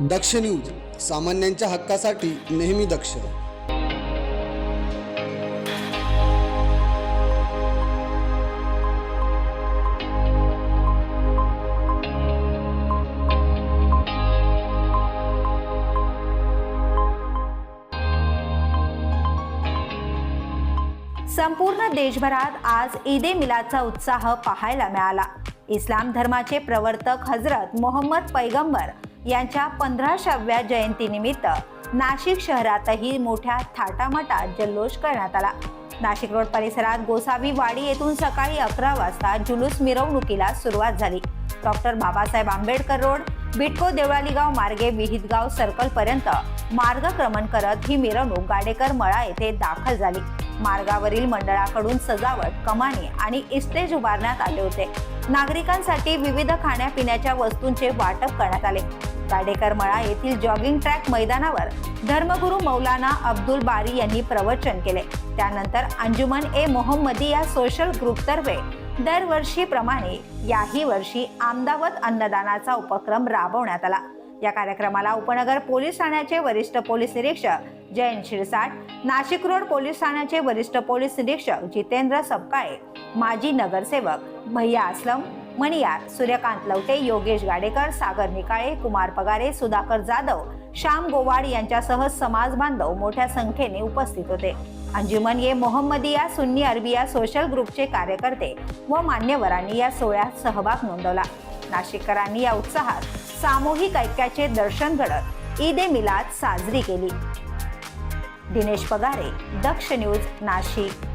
दक्ष news सामान्यांच्या हक्कासाठी नेहमी दक्ष. संपूर्ण देशभरात आज ईद ए मिलादचा उत्साह पाहायला मिळाला. इस्लाम धर्माचे प्रवर्तक हजरत मोहम्मद पैगंबर यांच्या पंधराशाव्या जयंतीनिमित्त नाशिक शहरातही मोठ्या थाटामाटात जल्लोष करण्यात आला. नाशिक रोड परिसरात गोसावी वाडी येथून सकाळी अकरा वाजता जुलूस मिरवणुकीला सुरुवात झाली. डॉक्टर बाबासाहेब आंबेडकर रोड बिटको देवळालीगाव मार्गे विहितगाव सर्कल पर्यंत मार्गक्रमण करत ही मिरवणूक गाडेकर मळा येथे दाखल झाली. मार्गावरील मंडळाकडून सजावट कमानी आणि इस्टेज उभारण्यात आले होते. नागरिकांसाठी विविध खाण्यापिण्याच्या वस्तूंचे वाटप करण्यात आले. गाडेकर मळा येथील जॉगिंग ट्रॅक मैदानावर धर्मगुरू मौलाना अब्दुल बारी यांनी प्रवचन केले. त्यानंतर अंजुमन ए मोहम्मदी या सोशल ग्रुपतर्फे दरवर्षीप्रमाणे याही वर्षी आमदावत अन्नदानाचा उपक्रम राबवण्यात आला. या कार्यक्रमाला उपनगर पोलीस ठाण्याचे वरिष्ठ पोलीस निरीक्षक जयंत शिरसाट नाशिक रोड पोलीस ठाण्याचे वरिष्ठ पोलीस निरीक्षक जितेंद्र सपकाळे माजी नगरसेवक भैया असलम मणियार सूर्यकांत लवटे योगेश गाडेकर सागर निकाळे कुमार पगारे सुधाकर जाधव श्याम गोवाड यांच्यासह समाज बांधव मोठ्या संख्येने उपस्थित होते. अंजुमन ये मोहम्मदिया सुन्नी अरबिया सोशल ग्रुपचे कार्यकर्ते व मान्यवरांनी या सोहळ्यात सहभाग नोंदवला. नाशिककरांनी या उत्साहात सामूहिक ऐक्याचे दर्शन घडत ईद ए मिलाद साजरी केली. दिनेश पगारे दक्ष न्यूज नाशिक.